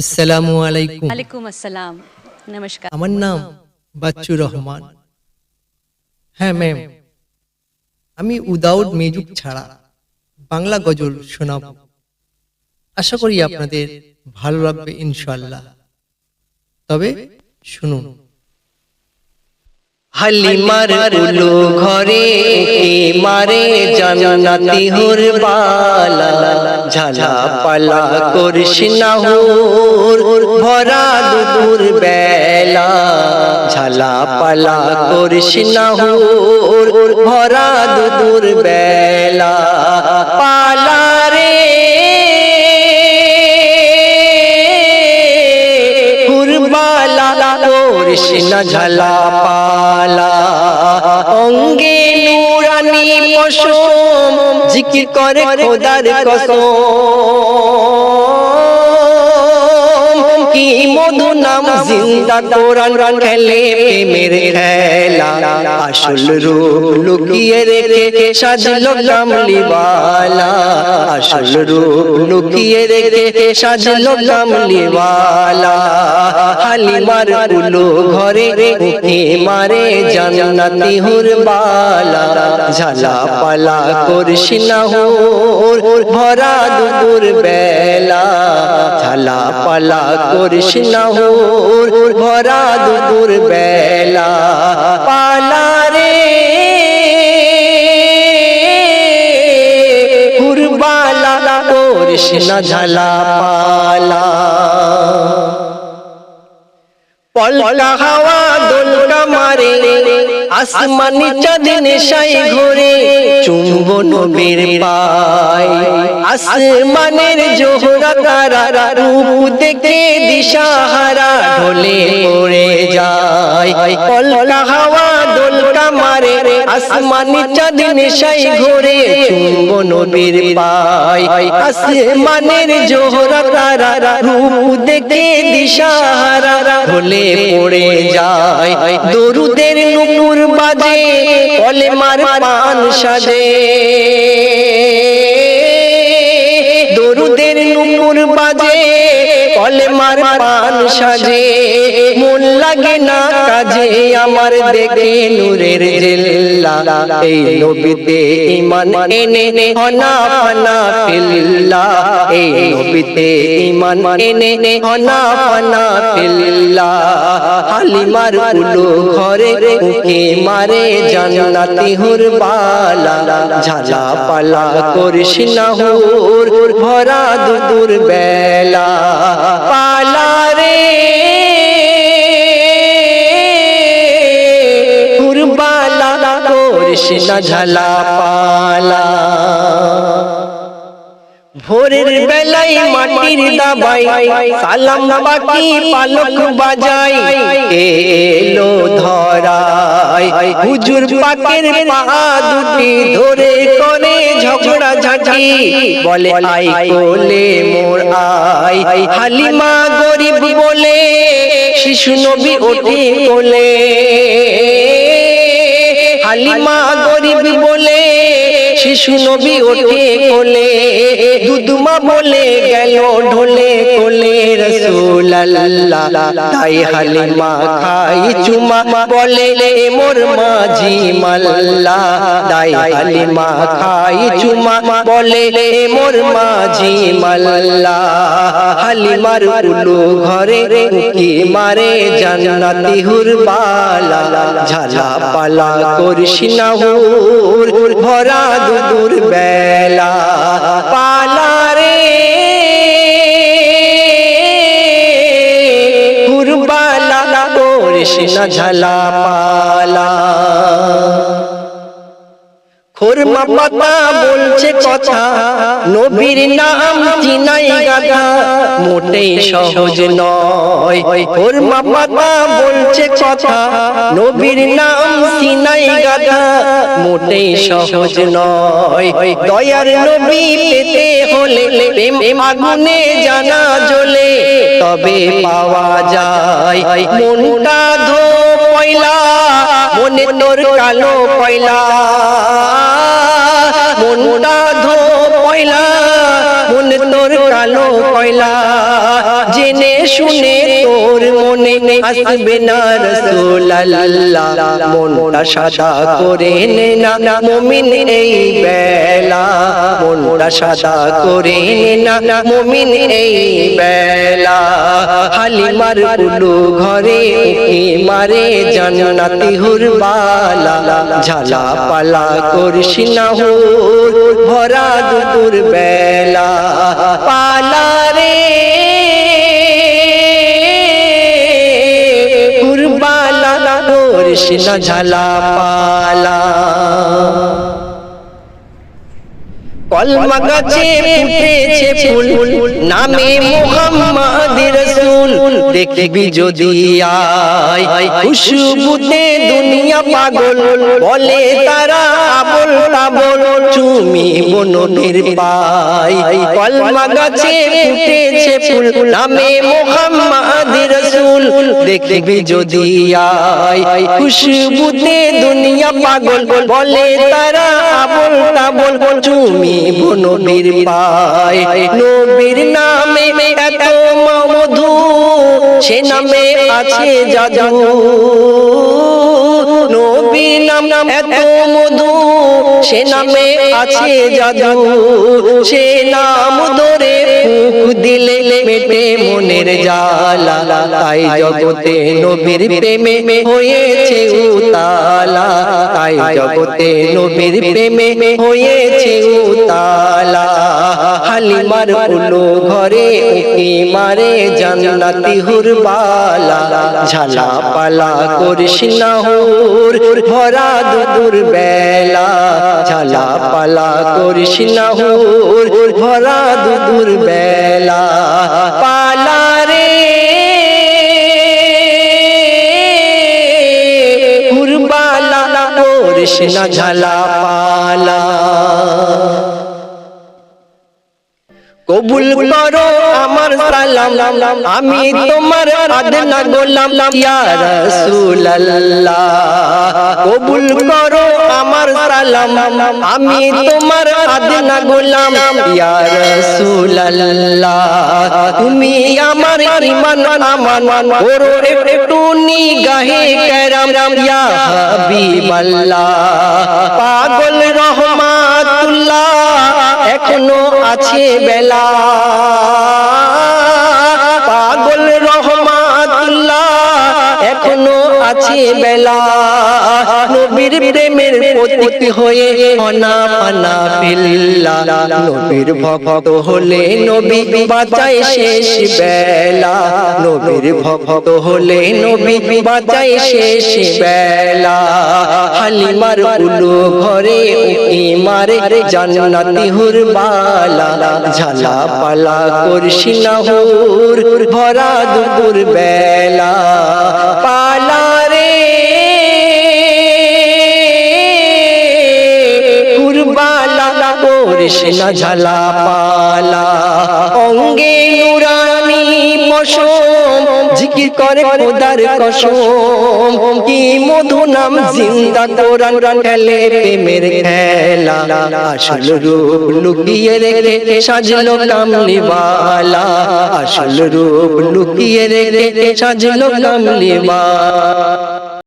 আসসালামু আলাইকুম আসসালাম নমস্কার আমার নাম বাচ্চু রহমান হ্যাঁ ম্যাম আমি উদাউট মেজুক ছাড়া বাংলা গজল শোনাব। আশা করি আপনাদের ভালো লাগবে ইনশাল্লাহ তবে শুনুন। হালিমার উলু ঘরে মারে জান্নাতি হুর বালা ঝালা পালা না হুর ভরা দুপুর বেলা। ঝালা পালা না হুর ভরা দুপুর বেলা। পালা রে। কুরবালা করিস না ঝালা জিকির করে খোদার কসম? জিন্দা কোরআন খেলে প্রেমের খেলা আসল রূপ লুকিয়ে রেখে সাজলো কামলিওয়ালা আসল রূপ লুকিয়ে রেখে সাজলো কামলিওয়ালা হালিমার উলো ঘরে উঠে মারে জান্নাতি হুরবালা ঝালা পালা করিস না হুর ভরা দুপুর বেলা ঝালা পালা করিস না হুর ভরা দুপুর বেলা। পালা রে। কুরবালা করিস না ঝালা পালা। পল হাওয়া আসমানি চাঁদিন সাই ঘোরে, চুম্ব নবীর পায়। আসমানের জোহরা তারা রূপ দেখে দিশাহারা ঢলে পড়ে যায়। পলকা হাওয়া আসমানি চাঁদিন সাই ঘোরে চুম্ব নবীর পায়। আসমানের জোহরা তারা রূপ দেখে দিশাহারা, ঢলে পড়ে যায়। দরুদের নুপুর বাজে কলে মার পান সাজে। দরুদের নুপুর বাজে কলে মার পান সাজে। মন লাগে না কাজে, আমার দেখে নূরের জেল্লা। এই নবীতে ইমান এনে হনা ফানা ফিল্লা। এই নবীতে ইমান এনে হনা ফানা ফিল্লা। হালিমার উলো ঘরে উকে মারে জান্নাতি হুর বালা। ঝালা পালা করিস না হুর, ভরা দুপুর বেলা। পালা রে। কুরবালা করিস না ঝালা পালা ভোরের বেলায় মাটির দাবাই সালাম বাকি পালক বাজাই এলো ধরাই হুজুর পাকের পা দুটি ধরে করে ঝগড়া ঝাঁটি। বলে আই কোলে মোর আই হালিমা গরিব বলে শিশু নবী ওঠে কোলে। হালিমা গরিব বলে শিশু নবী ওঠে কোলে দুদুমা বলে গেল ঢোলে কোলে রসুল তাই হালিমা খাই চুমা বলে মোর মাঝি মাল্লা, তাই হালিমা খাই চুমা বলে মোর মাঝি মাল্লা, হালিমার উলু ঘরে কি মারে জান্নাতি হুরবালা ঝালা পালা করিস না হুর ভরা দুদুর বেলা। পালা রে। কুরবালা না ঝালা পালা খোরমা পাতা বলছে কথা, নবীর নাম চিনাই গাধা মোটেই সহজ নয়। খোরমা পাতা বলছে কথা, নবীর নাম চিনাই গাধা মোটেই সহজ নয়। দয়ার নবী পেতে হলে প্রেম আগুনে জানা জ্বলে, তবে পাওয়া যায়। মনটা ধো পয়লা, মনে তোর কালো পয়লা। কয়লা জেনে শুনে তোর মনে আসবে না রসুল্লাহ মনটা সাদা করে নে না এই বেলা। মনটা সাদা করে নে না, মুমিন এই বেলা। হালিমার ঘরে ঝালা পালা করিস না হুর, ভরা দুপুর বেলা। করিস না পালা। কলমা গাছে ফুটেছে ফুল, নামে মোহাম্মদ রসুল। দেখবি যদি খুশবুতে দুনিয়া পাগল। বলে তারা আবল তাবল, চুমি বননের পাই। কলমা গাছে ফুটেছে ফুল, নামে মোহাম্মদ দেখবি যদি আয় খুশবুতে দুনিয়া পাগল বলে তারা আবল তাবল। চুমি নবীর পায় নবীর নামে এত মধু সে নামে আছে জাদু। নবীর নাম নাম এত মধু সে নামে আছে জাদু। সে নাম ধরে ফুক দিলে মেটে মনের জালা তাই জগতে নবীর প্রেমে হয়েছে উতালা তাই জগতে নবীর প্রেমে হয়েছে উতালা। হালিমার উলো ঘরে উকি মারে জান্নাতি হুরবালা। ঝালা পালা করিস না হুর ভরা দুপুর বেলা। ঝালা পালা করিস না হুর ভরা দুপুর বেলা। পালা করিস না ঝালা পালা। কবুল করো আমার সালাম আমি তোমার আদনা গোলাম ইয়া রাসূলুল্লাহ কবুল করো আমার সালাম আমি তোমার আদনা গোলাম ইয়া রাসূলুল্লাহ তুমি আমার ঈমান আমান করো একটু নিগাহে کرم ইয়া হাবিবাল্লাহ পাগল রহমাতুল্লাহ এখনও আছে বেলা। আছে বেলা। নবীর প্রেমের হয়ে ফিল্লা। নবীর ভক্ত হলে নবী বাঁচায় শেষ বেলা। নবীর ভক্ত হলে নবী বাঁচায় শেষ বেলা। হালিমার ঘরে ঝালা পালা করিস না ভরা দুপুর বেলা। পালা করিস না ঝালা পালা। অঙ্গে নুরানি পশম জিকির করে খোদার কসম। কি মধু নাম জিন্দা কোরআন খেলে প্রেমের খেলা। আসল রূপ লুকিয়ে রেখে সাজলো কামলিওয়ালা। আসল রূপ লুকিয়ে রেখে সাজলো কামলিওয়ালা।